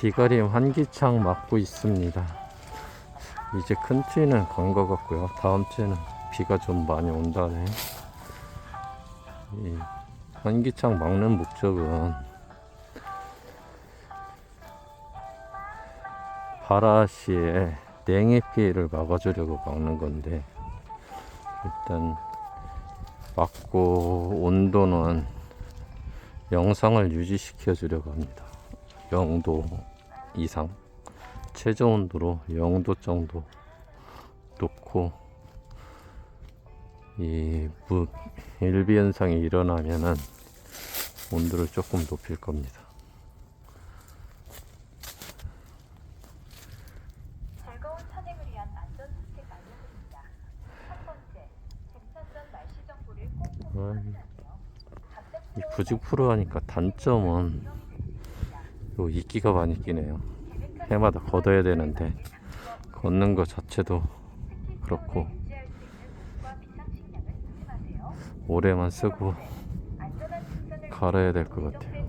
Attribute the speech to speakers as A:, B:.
A: 비가림 환기창 맞고 있습니다. 이제 큰 트위는 간 것 같고요. 다음 트위는 비가 좀 많이 온다네. 이 환기창 막는 목적은 바라시에 냉해 피해를 막아주려고 막는 건데 일단 막고 온도는 영상을 유지시켜 주려고 합니다. 0도 이상 최저 온도로 0도 정도 놓고 이 무, 일비 현상이 일어나면은 온도를 조금 높일 겁니다.
B: 확인하세요.
A: 이 부직 프로 하니까 단점은 또 이끼가 많이 끼네요. 해마다 걷어야 되는데 걷는 것 자체도 그렇고 오래만 쓰고 갈아야 될 것 같아요.